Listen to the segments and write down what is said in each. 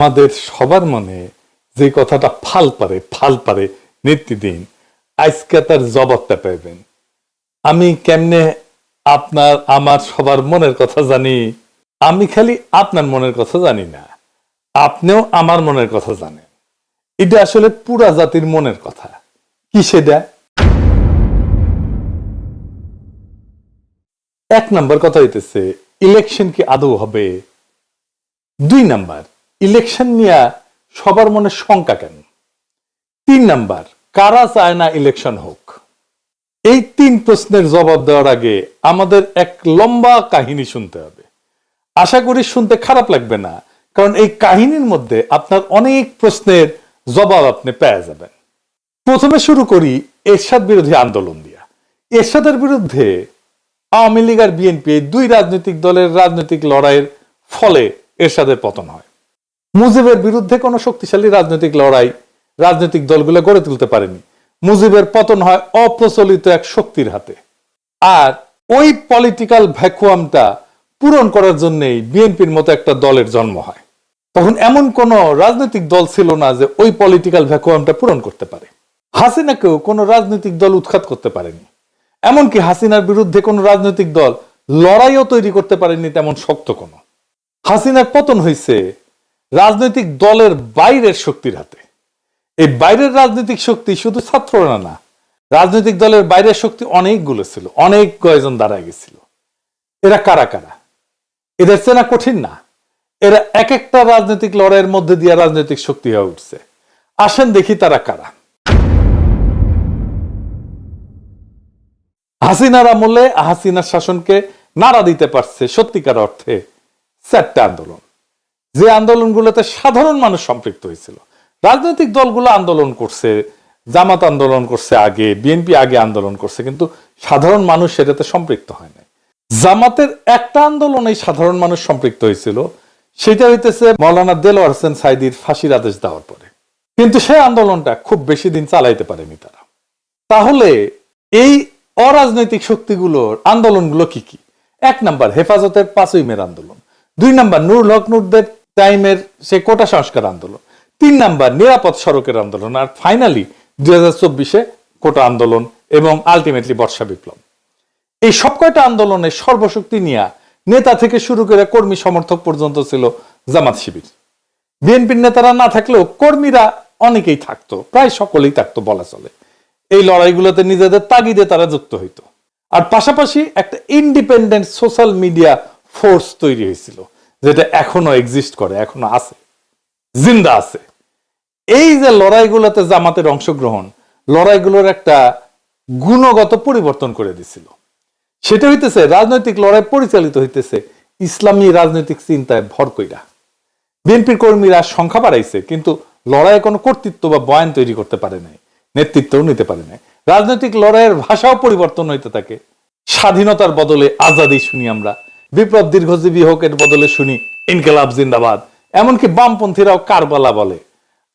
আমাদের সবার মনে যে কথাটা ফাল পারে ফাল পারে নিত্যদিন, আজকে তার জবাবটা পাইবেন। আমি কেমনে আপনার, আমার সবার মনের কথা জানি? আমি খালি আপনার মনের কথা জানি না, আপনিও আমার মনের কথা জানেন। এটা আসলে পুরা জাতির মনের কথা। কি সেটা? এক নাম্বার কথা হইতেছে ইলেকশন কি আদৌ হবে? দুই নাম্বার ইলেকশন নিয়ে সবার মনে শঙ্কা কেন? তিন নাম্বার, কারা চায় না ইলেকশন হোক? এই তিন প্রশ্নের জবাব দেওয়ার আগে আমাদের এক লম্বা কাহিনী শুনতে হবে। আশা করি শুনতে খারাপ লাগবে না, কারণ এই কাহিনীর মধ্যে আপনার অনেক প্রশ্নের জবাব আপনি পেয়ে যাবেন। প্রথমে শুরু করি এরশাদ বিরোধী আন্দোলন দিয়া। এরশাদের বিরুদ্ধে আওয়ামী লীগ আর বিএনপি দুই রাজনৈতিক দলের রাজনৈতিক লড়াইয়ের ফলে এরশাদের পতন হয়। মুজিবের বিরুদ্ধে কোনো শক্তিশালী রাজনৈতিক লড়াই রাজনৈতিক দলগুলো গড়ে তুলতে পারেনি। মুজিবের পতন হয় অপ্রচলিত এক শক্তির হাতে। আর ওই পলিটিক্যাল ভ্যাকুয়ামটা পূরণ করার জন্যই বিএনপির মতো একটা দলের জন্ম হয়। তখন এমন কোন রাজনৈতিক দল ছিল না যে ওই পলিটিক্যাল ভ্যাকুয়ামটা পূরণ করতে পারে। হাসিনাকেও কোনো রাজনৈতিক দল উৎখাত করতে পারেনি। এমনকি হাসিনার বিরুদ্ধে কোনো রাজনৈতিক দল লড়াইও তৈরি করতে পারেনি তেমন শক্ত কোনো। হাসিনার পতন হয়েছে রাজনৈতিক দলের বাইরের শক্তির হাতে। এই বাইরের রাজনৈতিক শক্তি শুধু ছাত্ররা না, রাজনৈতিক দলের বাইরের শক্তি অনেকগুলো ছিল, অনেক কয়জন দাঁড়ায় গেছিল। এরা কারা কারা? এদের চেনা কঠিন না। এরা এক একটা রাজনৈতিক লড়াইয়ের মধ্যে দিয়ে রাজনৈতিক শক্তি হয়ে উঠছে। আসেন দেখি তারা কারা। হাসিনার আমলে হাসিনার শাসনকে নাড়া দিতে পারছে সত্যিকার অর্থে চারটা আন্দোলন। যে আন্দোলনগুলোতে সাধারণ মানুষ সম্পৃক্ত হয়েছিল। রাজনৈতিক দলগুলো আন্দোলন করছে, জামাত আন্দোলন করছে আগে বিএনপি আগে আন্দোলন করছে, কিন্তু সাধারণ মানুষ সেটাতে সম্পৃক্ত হয় নাই। জামাতের একটা আন্দোলনে সাধারণ মানুষ সম্পৃক্ত হয়েছিল, সেটা হইতেছে মৌলানা দেলোয়ার হোসেন সাইদির ফাঁসির আদেশ দেওয়ার পরে। কিন্তু সেই আন্দোলনটা খুব বেশি দিন চালাইতে পারেনি তারা। তাহলে এই অরাজনৈতিক শক্তিগুলোর আন্দোলনগুলো কি কি? এক নাম্বার, হেফাজতের পাঁচই মের আন্দোলন। দুই নাম্বার, নুরুল হক নুরদের টাইমের সে কোটা সংস্কার আন্দোলন। তিন নাম্বার, নিরাপদ সড়কের আন্দোলন আর ফাইনালি দুই হাজার চব্বিশে কোটা আন্দোলন এবং আলটিমেটলি বর্ষা বিপ্লব। এই সব কয়টা আন্দোলনে সর্বশক্তি নিয়ে নেতা থেকে শুরু করে কর্মী সমর্থক পর্যন্ত ছিল জামাত শিবির। বিএনপির নেতারা না থাকলেও কর্মীরা অনেকেই থাকতো, প্রায় সকলেই থাকতো বলা চলে। এই লড়াইগুলোতে নিজেদের তাগিদে তারা যুক্ত হইতো। আর পাশাপাশি একটা ইন্ডিপেন্ডেন্ট সোশ্যাল মিডিয়া ফোর্স তৈরি হয়েছিল। যেটা এখনও এক্সিস্ট করে, এখনও আছে, জিন্দা আছে। এই যে লড়াইগুলোতে জামাতের অংশগ্রহণ, লড়াইগুলোর একটা গুণগত পরিবর্তন করে দিছিল। সেটা হইতেছে, রাজনৈতিক লড়াই পরিচালিত হইতেছে, ইসলামী রাজনৈতিক চিন্তায় ভর কইরা। বিএনপির কর্মীরা সংখ্যা বাড়াইছে, কিন্তু লড়াইয়ে কোনো কর্তৃত্ব বা বয়ান তৈরি করতে পারে নাই, নেতৃত্বও নিতে পারে নাই। রাজনৈতিক লড়াইয়ের ভাষাও পরিবর্তন হইতে থাকে। স্বাধীনতার বদলে আজাদি শুনি আমরা। বিপ্লব দীর্ঘজীবী হোক এর বদলে শুনি ইনকেলাব জিন্দাবাদ। এমনকি বামপন্থীরাও কারবালা বলে,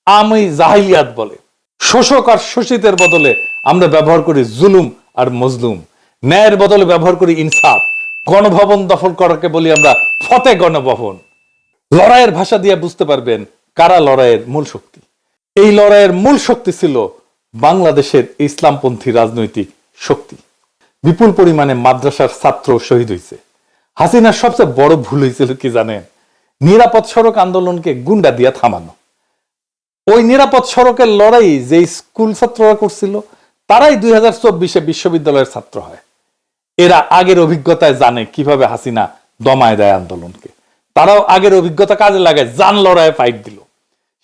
আমি জাহিলিয়াত বলে। শোষক আর শোষিতের বদলে আমরা ব্যবহার করি জুলুম আর মজলুম। ন্যায়ের বদলে ব্যবহার করি ইনসাফ। গণভবন দখল করাকে বলি আমরা ফতে গণভবন। লড়াইয়ের ভাষা দিয়ে বুঝতে পারবেন কারা লড়াইয়ের মূল শক্তি। এই লড়াইয়ের মূল শক্তি ছিল বাংলাদেশের ইসলামপন্থী রাজনৈতিক শক্তি। বিপুল পরিমাণে মাদ্রাসার ছাত্র শহীদ হয়েছে হাসিনার সবচেয়ে বড় ভুল হয়েছিল কি জানেন? নিরাপদ সড়ক আন্দোলনকে গুন্ডা দিয়া থামানো। ওই নিরাপদ সড়কের লড়াই যে স্কুল ছাত্ররা করছিল, তারাই দুই হাজার চব্বিশে বিশ্ববিদ্যালয়ের ছাত্র হয়। এরা আগের অভিজ্ঞতায় জানে কীভাবে হাসিনা দমায় দেয় আন্দোলনকে। তারাও আগের অভিজ্ঞতা কাজে লাগায় জান লড়াইয়ে ফাইট দিল।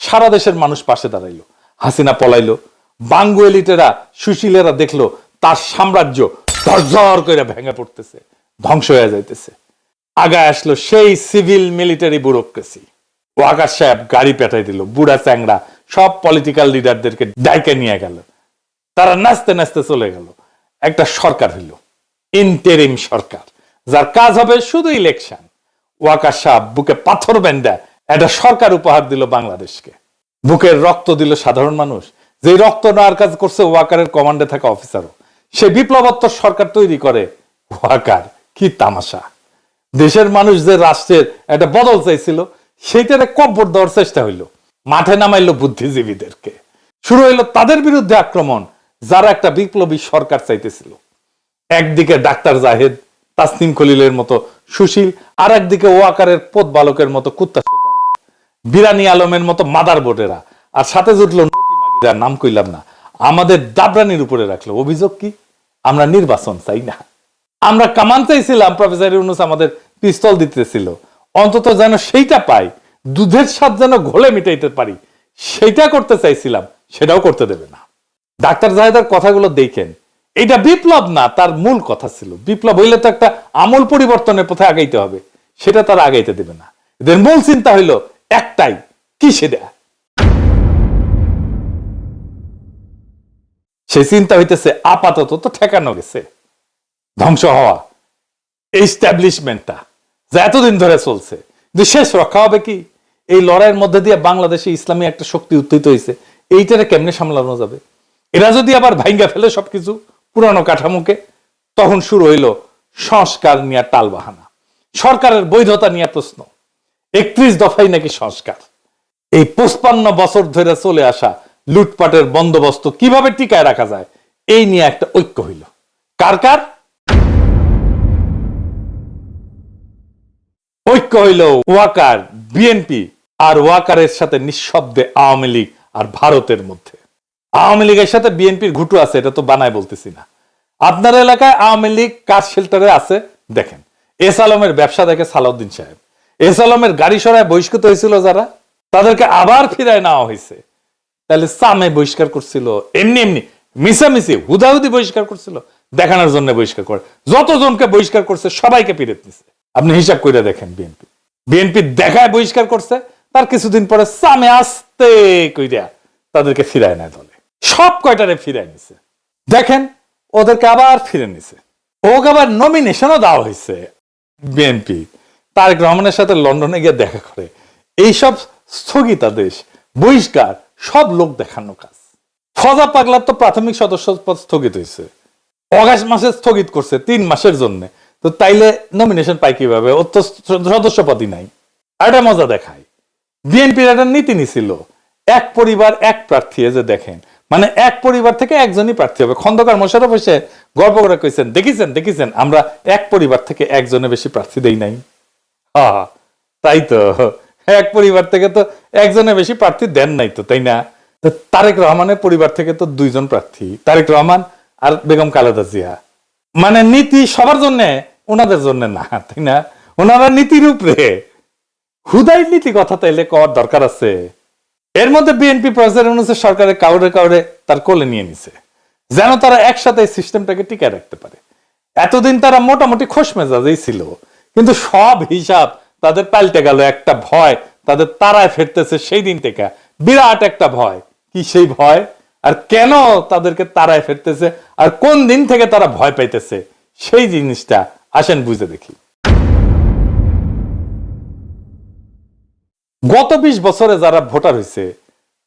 সারা দেশের মানুষ পাশে দাঁড়াইলো। হাসিনা পলাইলো। বাঙ্গু এলিটেরা, সুশীলেরা দেখল তার সাম্রাজ্য ধরঝর করে ভেঙে পড়তেছে, ধ্বংস হয়ে যাইতেছে। আগায় আসলো সেই সিভিল মিলিটারি ব্যুরোক্রেসি। ওয়াকার সাহেব গাড়ি পেটাই দিল, বুড়া চ্যাংরা সব পলিটিক্যাল লিডারদেরকে ডাইকে নিয়ে গেল। তারা নাচতে নাচতে চলে গেল। একটা সরকার হইল ইন্টেরিম সরকার, যার কাজ হবে শুধু ইলেকশন ওয়াকার সাহেব বুকে পাথর বেন্দা একটা সরকার উপহার দিল বাংলাদেশকে। বুকের রক্ত দিল সাধারণ মানুষ। যে রক্ত নেওয়ার কাজ করছে ওয়াকারের কমান্ডে থাকা অফিসারও সে বিপ্লবোত্তর সরকার তৈরি করে। ওয়াকার কি তামাশা। দেশের মানুষ যে রাষ্ট্রের একটা বদল চাইছিল, সেইটারে কব্বর দেওয়ার চেষ্টা হইল। মাঠে নামাইলো বুদ্ধিজীবীদেরকে। শুরু হইল তাদের বিরুদ্ধে আক্রমণ, যারা একটা বিপ্লবী সরকার চাইতেছিল। একদিকে ডাক্তার জাহেদ, তাসনিম খলিলের মতো সুশীল, আর একদিকে ওয়াকারের পদ বালকের মতো কুত্তা বিরানি আলমের মতো মাদার বোর্ডেরা আর সাথে জুটলো নাম কইলাম না। আমাদের দাবরানির উপরে রাখল। অভিযোগ কি? আমরা নির্বাচন চাই না। আমরা কামান চাইছিলাম প্রফেসর ইউনুস আমাদের পিস্তল দিতেছিল। অন্তত যেন সেইটা পাই, দুধের স্বাদ যেন ঘোলে মিটাইতে পারি, সেইটা করতে চাইছিলাম, সেটাও করতে দেবে না। ডাক্তার জাহেদার কথাগুলো দেখেন। এটা বিপ্লব না, তার মূল কথা ছিল। বিপ্লব হইলে তো একটা আমূল পরিবর্তনের পথে আগাইতে হবে, সেটা তারা আগাইতে দেবে না। এদের মূল চিন্তা হইল একটাই কি সেটা সেই চিন্তা হইতেছে আপাতত তো ঠেকানো গেছে। ধ্বংস হওয়া। এস্টাবলিশমেন্টটা যা এতদিন ধরে চলছে, কিন্তু শেষ রক্ষা হবে কি? এই লড়াইয়ের মধ্যে দিয়ে বাংলাদেশে ইসলামী একটা শক্তি উত্থিত হয়েছে, এইটারে কেমনে সামলানো যাবে? এরা যদি আবার ভাইঙ্গা ফেলে সবকিছু পুরানো কাঠামোকে, তখন শুরু হইল সংস্কার নিয়ে টালবাহানা। সরকারের বৈধতা নিয়ে প্রশ্ন। একত্রিশ দফাই নাকি সংস্কার। এই পঁচপান্ন বছর ধরে চলে আসা লুটপাটের বন্দোবস্ত কীভাবে টিকায় রাখা যায়, এই নিয়ে একটা ঐক্য হইল। কার কার? ঐক্য হইল ওয়াকার বিএনপি আর ওয়াকারের সাথে নিঃশব্দে আওয়ামী লীগ আর ভারতের মধ্যে। আওয়ামী লীগের সাথে বিএনপির ঘুটু আছে, এটা তো বানায় বলতেছি না। আপনার এলাকায় আওয়ামী লীগ কাজ শেল্টারে আছে? দেখেন, এস আলমের ব্যবসা দেখে সালাউদ্দিন সাহেব। এস আলমের গাড়ি সরায় বহিষ্কৃত হয়েছিল যারা? তাদেরকে আবার ফিরায় নেওয়া হয়েছে। তাহলে সামে বহিষ্কার করছিল, এমনি এমনি মিশামিশি হুদাহুদি বহিষ্কার করছিল, দেখানোর জন্য বহিষ্কার করে। যতজনকে বহিষ্কার করছে, সবাইকে পিরেত নিছে। আপনি হিসাব করে দেখেন বিএনপি। বিএনপি দেখায় বহিষ্কার করছে, তার কিছুদিন পরে সামে আসতে কইরা তাদেরকে ফিরায় নেয় দলে। সব কয়টারে ফিরায় নিছে। দেখেন, ওদেরকে আবার ফিরে নিছে। ওকে আবার নমিনেশনও দেওয়া হয়েছে বিএনপি। তারেক রহমানের সাথে লন্ডনে গিয়ে দেখা করে। এইসব স্থগিতাদেশ বহিষ্কার, সব লোক দেখানো কাজ। ফজা পাগলার তো প্রাথমিক সদস্য পদ স্থগিত হয়েছে অগাস্ট মাসে স্থগিত করছে তিন মাসের জন্য। তো তাইলে নমিনেশন পাই কীভাবে? ওর তো সদস্য পদই নাই। আর একটা মজা দেখায় বিএনপির একটা নীতি নিছিল, এক পরিবার, এক প্রার্থী যে দেখেন। মানে এক পরিবার থেকে একজনই প্রার্থী হবে। খন্দকার মোশারফ এসে গল্প করে কইছেন, দেখিছেন দেখিছেন, আমরা এক পরিবার থেকে একজনে বেশি প্রার্থী দেই নাই। হ্যাঁ তাই তো। এক পরিবার থেকে তো একজনে বেশি প্রার্থী দেন নাই তো, তাই না? তারেক রহমানের পরিবার থেকে তো দুইজন প্রার্থী, তারেক রহমান আর বেগম খালেদা জিয়া। মানে নীতি সবার জন্য ওনাদের জন্য না, তাই না? ওনারা নীতির উপরে হুদাই নীতি কথা তাইলে কওয়ার দরকার আছে। এর মধ্যে বিএনপি প্রফেসর ইউনূসের সরকারে কাউরে কাউরে তার কোলে নিয়ে নিছে। যেন তারা একসাথে সিস্টেমটাকে টিকায় রাখতে পারে। এতদিন তারা মোটামুটি খোশ মেজাজেই ছিল। কিন্তু সব হিসাব তাদের পাল্টে গেল, একটা ভয় তাদের তারায় ফেরতেছে সেই দিন থেকে। বিরাট একটা ভয়। কি সেই ভয়? আর কেন তাদেরকে তারায় ফেরতেছে? আর কোন দিন থেকে তারা ভয় পাইতেছে? সেই জিনিসটা আসেন, বুঝে দেখি। গত বিশ বছরে যারা ভোটার হয়েছে,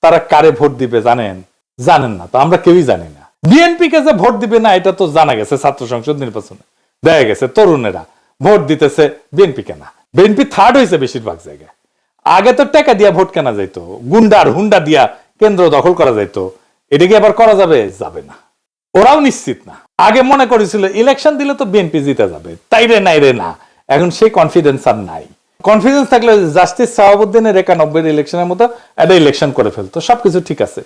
তারা কারে ভোট দিবে জানেন? জানেন না তো, আমরা কেউই জানি না। বিএনপি কে যে ভোট দিবে না, এটা তো জানা গেছে ছাত্র সংসদ নির্বাচনে। দেখা গেছে তরুণেরা ভোট দিতেছে বিএনপি কেনা বিএনপি থার্ড হয়েছে বেশিরভাগ জায়গায়। আগে তো টাকা দিয়া ভোট কেনা যাইতো গুন্ডার হুন্ডা দিয়া কেন্দ্র দখল করা যাইতো। এটা কি আবার করা যাবে? যাবে না। ওরাও নিশ্চিত না। আগে মনে করেছিল ইলেকশন দিলে তো বিএনপি জিতে যাবে। তাই রে নাই রে না। এখন সেই কনফিডেন্স আর নাই। কনফিডেন্স থাকলে জাস্টিস সাহাবুদ্দিনের একানব্বই ইলেকশনের মতো একটা ইলেকশন করে ফেলতো। সবকিছু ঠিক আছে।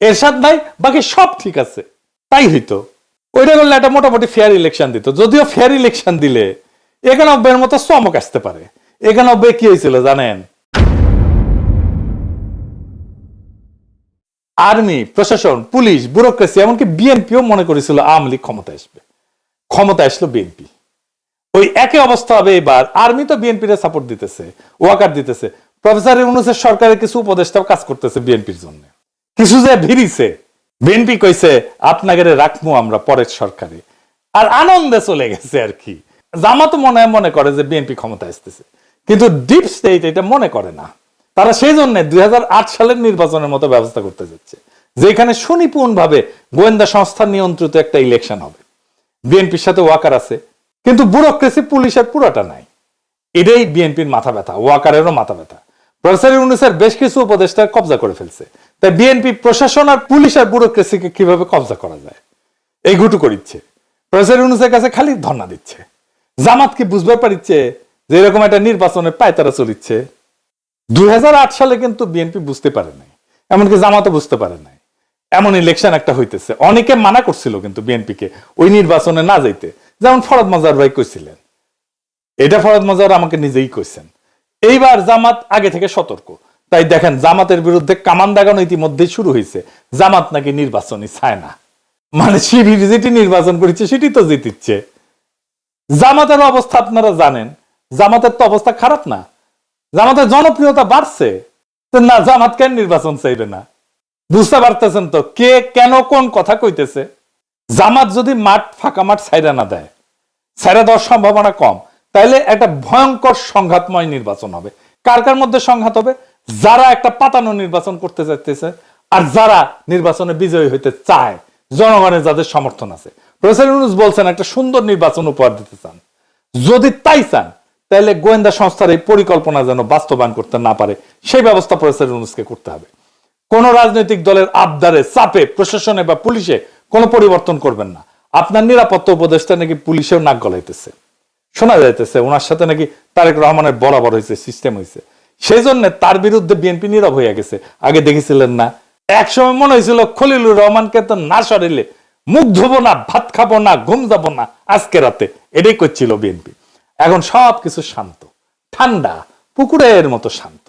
এরশাদ নাই, বাকি সব ঠিক আছে। তাই হইতো। ওইটা করলে একটা মোটামুটি ফেয়ার ইলেকশন দিত। যদিও ফেয়ার ইলেকশন দিলে, একানব্বইয়ের মতো চমক আসতে পারে। একানব্বই কি হয়েছিল জানেন? আর্মি, প্রশাসন, পুলিশ ব্যুরোক্রেসি এমনকি বিএনপিও মনে করেছিল আওয়ামী লীগ ক্ষমতা আসবে। ক্ষমতা আসলো বিএনপি ওই একই অবস্থা হবে এবার। আর্মি তো বিএনপির সাপোর্ট দিতেছে ওয়াকার দিতেছে। প্রফেসর ইউনুসের সরকারের কিছু উপদেষ্টাও কাজ করতেছে বিএনপির জন্য। কিছু যে ভিড়িছে। বিএনপি কইছে আপনাকে রাখব আমরা পরের সরকারে। আর আনন্দে চলে গেছে আর কি। জামাতো মনে মনে করে যে বিএনপি ক্ষমতা আসতেছে। কিন্তু ডিপ স্টেট এটা মনে করে না। তারা সেই জন্য দুই হাজার আট সালের নির্বাচনের মতো ব্যবস্থা করতে যাচ্ছে, যেখানে সুনিপুণ ভাবে গোয়েন্দা সংস্থা নিয়ন্ত্রিত একটা ইলেকশন হবে। বিএনপির সাথে ওয়াকার আছে, কিন্তু ব্যুরোক্রেসি পুলিশের পুরোটা নাই। এটাই বিএনপির মাথা ব্যথা, ওয়াকারেরও মাথা ব্যথা। প্রফেসর ইউনুসের বেশ কিছু উপদেষ্টা কবজা করে ফেলছে। তাই বিএনপি প্রশাসন আর পুলিশ আর ব্যুরোক্রেসিকে কীভাবে কবজা করা যায়? এই গুটু করিচ্ছে। প্রফেসর ইউনুসের কাছে খালি ধর্ণা দিচ্ছে। জামাত কি বুঝতে পারিচ্ছে যে এরকম একটা নির্বাচনের পায়তারা চলিচ্ছে। দুই সালে কিন্তু বিএনপি বুঝতে পারে নাই, এমনকি জামাতও বুঝতে পারে নাই। এমন ইলেকশন একটা হইতেছে। অনেকে মানা করছিল কিন্তু বিএনপিকে ওই নির্বাচনে না যাইতে। যেমন ফরদ মজার ভাই কইছিলেন। এটা ফরদ মজার আমাকে নিজেই কইছেন। এইবার জামাত আগে থেকে সতর্ক। তাই দেখেন, জামাতের বিরুদ্ধে কামান দাগানো ইতিমধ্যেই শুরু হয়েছে জামাত নাকি নির্বাচনই চায় না। মানে শিবির যেটি নির্বাচন করেছে সেটি তো জিতিচ্ছে। জামাতের অবস্থা আপনারা জানেন। জামাতের তো অবস্থা খারাপ না। জামাতের জনপ্রিয়তা বাড়ছে। না, জামাত কেন নির্বাচন চাইবে না? বুঝতে পারতেছেন তো, কে কেন কোন কথা কইতেছে? জামাত যদি মাঠ, ফাঁকা মাঠ ছাইরা না দেয় ছাইরা দেওয়ার সম্ভাবনা কম, তাইলে একটা ভয়ঙ্কর সংঘাতময় নির্বাচন হবে। কার কার মধ্যে সংঘাত হবে? যারা একটা পাতানো নির্বাচন করতে চাইতেছে, আর যারা নির্বাচনে বিজয়ী হইতে চায়, জনগণের যাদের সমর্থন আছে। প্রফেসর ইউনুস বলছেন, একটা সুন্দর নির্বাচন উপহার দিতে চান। যদি তাই চান তাহলে গোয়েন্দা সংস্থার এই পরিকল্পনা যেন বাস্তবায়ন করতে না পারে, সেই ব্যবস্থা প্রফেসর ইউনুসকে করতে হবে। কোন রাজনৈতিক দলের আবদারে, চাপে, প্রশাসনে বা পুলিশে কোনো পরিবর্তন করবেন না। আপনার নিরাপত্তা উপদেষ্টা নাকি পুলিশেও নাক গলাইতেছে। শোনা যাইতেছে, ওনার সাথে নাকি তারেক রহমানের বরাবর হয়েছে সিস্টেম হয়েছে সেই জন্য তার বিরুদ্ধে বিএনপি নীরব হয়ে গেছে। আগে দেখেছিলেন না। একসময় মনে হয়েছিল খলিলুর রহমানকে তো না সরিলে, মুখ ধোবো না, ভাত খাব না, ঘুম যাব না, আজকে রাতে। এটাই করছিল বিএনপি। এখন সব কিছু শান্ত ঠান্ডা পুকুরের মতো শান্ত।